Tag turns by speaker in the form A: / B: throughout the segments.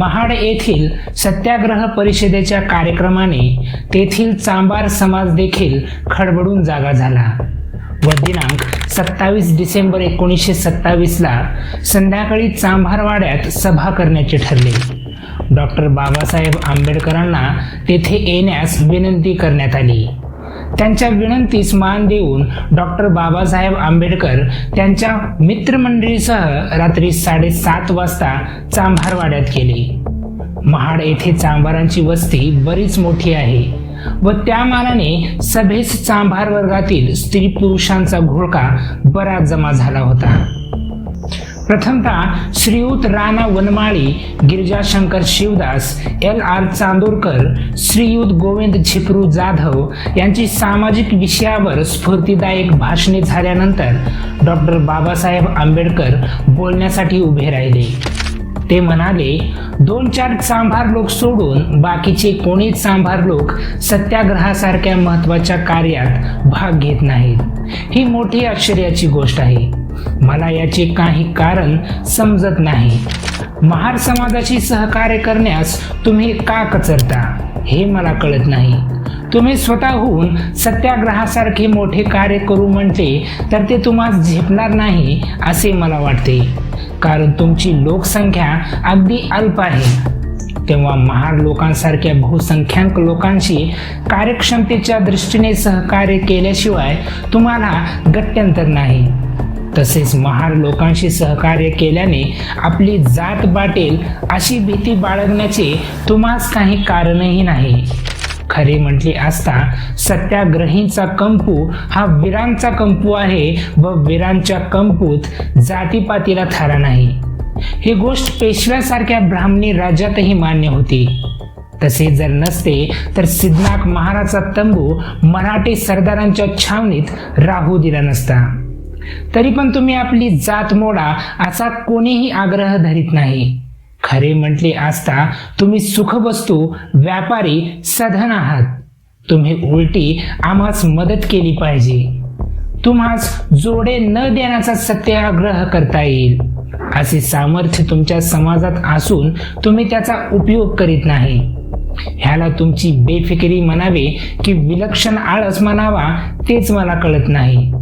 A: महाड येथील सत्याग्रह परिषदेच्या कार्यक्रमाने तेथील चांबार समाज देखील खडबडून जागा झाला. व दिनांक सत्तावीस डिसेंबर एकोणीसशे सत्तावीसला संध्याकाळी चांभारवाड्यात सभा करण्याचे ठरले. डॉक्टर बाबासाहेब आंबेडकरांना तेथे येण्यास विनंती करण्यात आली. त्यांच्या विनंतीस मान देऊन डॉक्टर बाबासाहेब आंबेडकर त्यांच्या मित्रमंडळीसह रात्री साडेसात वाजता चांभारवाड्यात गेले. महाड येथे चांभारांची वस्ती बरीच मोठी आहे व त्या मानाने सभेस चांभार वर्गातील स्त्री पुरुषांचा घोळका बराच जमा झाला होता. प्रथमतः श्रीयुत राणा वनमाळी गिरिजाशंकर शिवदास एल आर चांदोरकर श्रीयुत गोविंद झिपरू जाधव यांची सामाजिक विषयावर स्फूर्तीदायक भाषणे झाल्यानंतर डॉक्टर बाबासाहेब आंबेडकर बोलण्यासाठी उभे राहिले. ते म्हणाले दोन चार सांभार लोक सोडून बाकीचे कोणी सांभार लोक सत्याग्रहासारख्या महत्त्वाच्या कार्यात भाग घेत नाहीत. ही मोठी आश्चर्याची गोष्ट आहे. मला याचे काही कारण समजत नाही. महार समाजाशी सहकार्य करण्यास तुम्ही का कचरता हे मला कळत नाही. तुम्ही स्वतःहून सत्याग्रहासारखे मोठे कार्य करू म्हणते तर ते तुम्हाला झेपणार नाही असे मला वाटते. कारण तुमची लोकसंख्या अगदी अल्प आहे. तेव्हा महार लोकांसारख्या बहुसंख्याक लोकांशी कार्यक्षमतेच्या दृष्टीने सहकार्य केल्याशिवाय तुम्हाला गत्यंतर नाही. तसेच महार लोकांशी सहकार्य केल्याने आपली जात बाटेल अशी भीती बाळगण्याचे तुम्हास काही कारणही नाही. खरे म्हटले असता सत्याग्रहींचा कंपू हा वीरांचा कंपू आहे व वीरांच्या कंपूत जातीपातीला थारा नाही. ही गोष्ट पेशव्यासारख्या ब्राह्मणी राज्यातही मान्य होती. तसे जर नसते तर सिद्धनाथ महाराजचा तंबू मराठी सरदारांच्या छावणीत राहू दिला नसता. तरी पण तुम्ही आपली जात मोडा असा कोणीही आग्रह धरीत नाही. खरे म्हटले असता तुम्ही सुखवस्तू व्यापारी सधन आहात. तुम्ही उलटी आम्हास मदत केली पाहिजे. तुम्हास जोडे न देण्याचा सत्याग्रह करता येईल. असे सामर्थ्य तुमच्या समाजात असून तुम्ही त्याचा उपयोग करीत नाही. ह्याला तुमची बेफिकिरी म्हणावे की विलक्षण आळस म्हणावा तेच मला कळत नाही.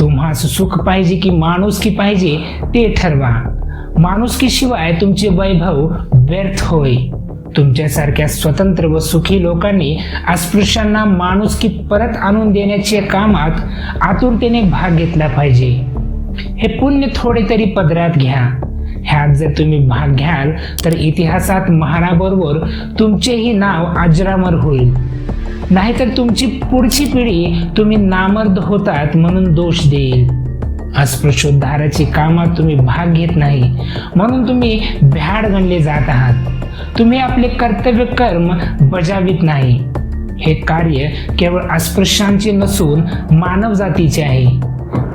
A: तुम्हास सुख पाहिजे की माणुसकी पाहिजे ते ठरवा. माणुसकीशिवाय तुमचे वैभव व्यर्थ होय. तुमच्यासारख्या स्वतंत्र व सुखी लोकांनी अस्पृश्यांना माणुसकी परत आणून देण्याच्या कामात आतुरतेने भाग घेतला पाहिजे. हे पुण्य थोडे तरी पदरात घ्या. ह्यात जर तुम्ही भाग घ्याल तर इतिहासात महाराबरोबर तुमचेही नाव अजरामर होईल. नाहीतर तुमची पुढची पिढी तुम्ही नामर्द होतात म्हणून दोष देईल. अस्पृश्योद्धाराची कामात तुम्ही भाग घेत नाही म्हणून तुम्ही भ्याड गणले जात आहात. तुम्ही आपले कर्तव्य कर्म बजावित नाही. हे कार्य केवळ अस्पृश्यांचे नसून मानव जातीचे आहे.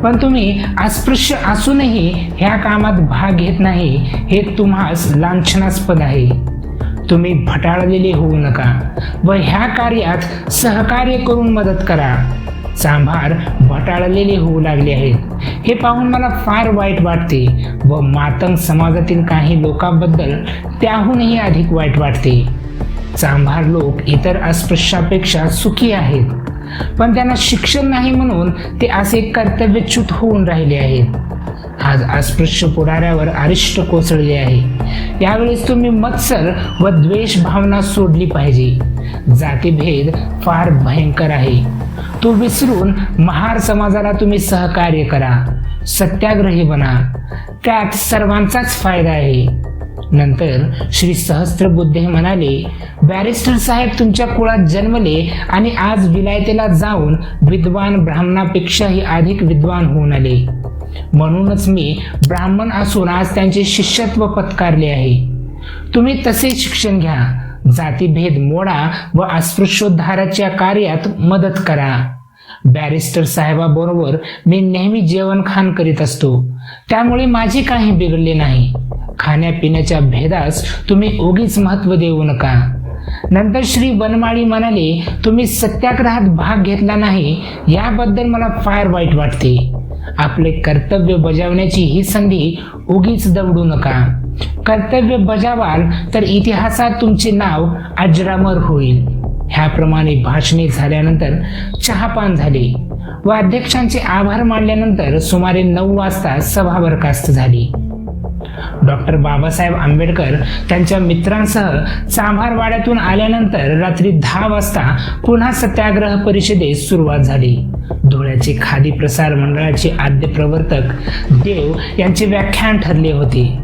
A: पण तुम्ही अस्पृश्य असूनही ह्या कामात भाग घेत नाही हे तुम्हास लांछनास्पद आहे. तुम्ही भटाळलेले होऊ नका व ह्या कार्यात सहकार्य करून मदत करा. चांभार भटाळलेले होऊ लागले आहेत हे पाहून मला फार वाईट वाटते व मातंग समाजातील काही लोकांबद्दल त्याहूनही अधिक वाईट वाटते. चांभार लोक इतर अस्पृश्यापेक्षा सुखी आहेत. पण त्यांना शिक्षण नाही म्हणून ते असे कर्तव्यच्युत होऊन राहिले आहेत. आज अस्पृश्य पुढाऱ्यावर अरिष्ट कोसळले आहे. यावेळेस तुम्ही मत्सर व द्वेष भावना सोडली पाहिजे. जातीभेद फार भयंकर आहे. तो विसरून महार समाजाला तुम्ही सहकार्य करा. सत्याग्रही बना. त्यात सर्वांचाच फायदा आहे. नंतर श्री सहस्त्रबुद्धे म्हणाले बॅरिस्टर साहेब तुमच्या कुळात जन्मले आणि आज विलायतेला जाऊन विद्वान ब्राह्मणापेक्षाही अधिक विद्वान होऊन आले. म्हणूनच मी ब्राह्मण असून आज त्यांचे शिष्यत्व पत्कारले आहे. तुम्ही तसे शिक्षण घ्या. जातीभेद मोडा व अस्पृश्योद्धाराच्या कार्यात मदत करा. बॅरिस्टर साहेबाबरोबर मी नेहमी जेवण खाण करीत असतो. त्यामुळे माझे काही बिघडले नाही. खाण्यापिण्याच्या भेदास तुम्ही उगीच महत्त्व देऊ नका. नंतर श्री वनमाळी म्हणाले तुम्ही सत्याग्रहात भाग घेतला नाही. याबद्दल मला फार वाईट वाटते. आपले कर्तव्य बजावण्याची ही संधी उगीच दवडू नका. कर्तव्य बजावाल तर इतिहासात तुमचे नाव अजरामर होईल. ह्याप्रमाणे भाषणे झाल्यानंतर चहापान झाले. व अध्यक्षांचे आभार मानल्यानंतर सुमारे नऊ वाजता सभा बरखास्त झाली. डॉक्टर बाबासाहेब आंबेडकर त्यांच्या मित्रांसह चांभारवाड्यातून आल्यानंतर रात्री दहा वाजता पुन्हा सत्याग्रह परिषदेस सुरुवात झाली. धुळ्याचे खादी प्रसार मंडळाचे आद्य प्रवर्तक देव यांचे व्याख्यान ठरले होते.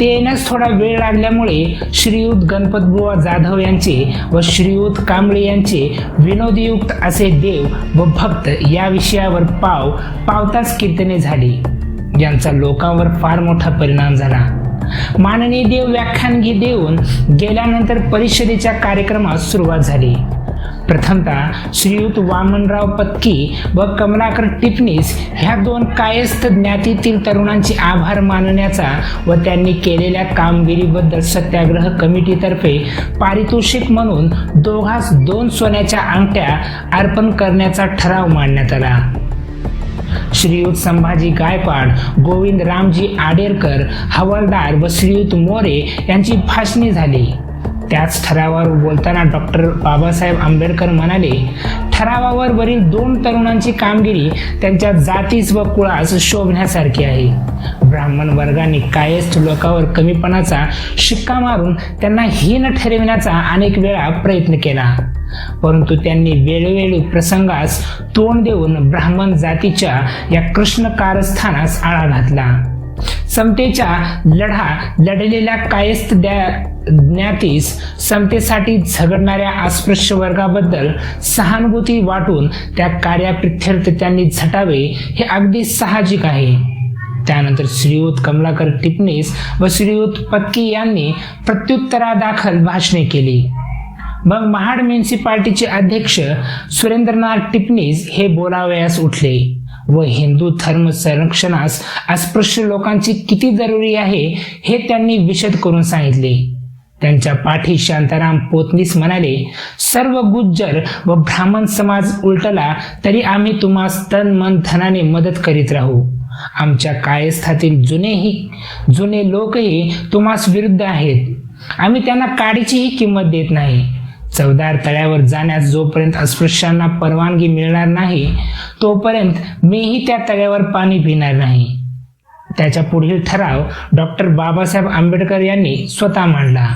A: ते येण्यास थोडा वेळ लागल्यामुळे श्रीयुत गणपतबुवा जाधव यांचे व श्रीयुत कांबळे यांचे विनोदयुक्त असे देव व भक्त या विषयावर पाव पावताच कीर्तने झाली. यांचा लोकांवर फार मोठा परिणाम झाला. माननीय देव व्याख्यान घे देऊन गेल्यानंतर परिषदेच्या कार्यक्रमास सुरुवात झाली. प्रथमतः श्रीयुत वामनराव पत्की व कमलाकर टिपणीस ह्या दोन कायस्थ ज्ञातीतील तरुणांचे आभार मानण्याचा व त्यांनी केलेल्या कामगिरीबद्दल सत्याग्रह कमिटीतर्फे पारितोषिक म्हणून दोघास दोन सोन्याच्या अंगठ्या अर्पण करण्याचा ठराव मांडण्यात आला. श्रीयुत संभाजी गायकवाड गोविंद रामजी आडेरकर हवालदार व श्रीयुत मोरे यांची भाषणी झाली. त्याच ठरावावर बोलताना डॉक्टर बाबासाहेब आंबेडकर म्हणाले ठरावावर वरील दोन तरुणांची कामगिरी त्यांच्या जातीस व कुळास शोभण्यासारखी आहे. ब्राह्मण वर्गाने कायस्थ लोकांवर कमीपणाचा शिक्का मारून त्यांना हीन ठरविण्याचा अनेक वेळा प्रयत्न केला. परंतु त्यांनी वेळोवेळी प्रसंगास तोंड देऊन ब्राह्मण जातीच्या या कृष्ण कारस्थानास आळा घातला. समतेचा लढा लढलेल्या कायस्थ द्या ज्ञातीस समतेसाठी झगडणाऱ्या अस्पृश्य वर्गाबद्दल सहानुभूती वाटून त्या कार्याप्रित्यर्थ त्यांनी झटावे हे अगदी साहजिक आहे. त्यानंतर श्रीयुत कमलाकर टिपणीस व श्रीयुत पत्की यांनी प्रत्युत्तरादाखल भाषणे केली. मग महाड म्युन्सिपाल्टीचे अध्यक्ष सुरेंद्रनाथ टिपणीस हे बोलावयास उठले. व हिंदू धर्म संरक्षणास अस्पृश्य लोकांची किती जरुरी आहे हे त्यांनी विशद करून सांगितले. त्यांच्या पाठी शांताराम पोतनीस म्हणाले सर्व गुज्जर व ब्राह्मण समाज उलटला तरी आम्ही तुम्हास तन मन धनाने मदत करीत राहू. आमच्या कायस्थातील जुनेही जुने लोकही तुम्हास विरुद्ध आहेत. आम्ही त्यांना काडीचीही किंमत देत नाही. चवदार तळ्यावर जाण्यास जोपर्यंत अस्पृश्यांना परवानगी मिळणार नाही तोपर्यंत मीही त्या तळ्यावर पाणी पिणार नाही. त्याच्या पुढील ठराव डॉक्टर बाबासाहेब आंबेडकर यांनी स्वतः मांडला.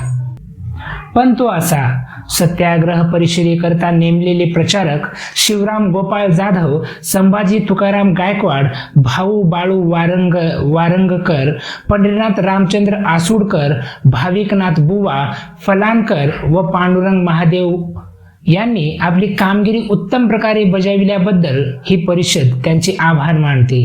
A: पण तो असा सत्याग्रह परिषदेकरता नेमलेले प्रचारक शिवराम गोपाळ जाधव संभाजी तुकाराम गायकवाड भाऊ बाळू वारंग वारंगकर पंढरीनाथ रामचंद्र आसुडकर भाविकनाथ बुवा फलानकर व पांडुरंग महादेव यांनी आपली कामगिरी उत्तम प्रकारे बजाविल्याबद्दल ही परिषद त्यांचे आभार मानते.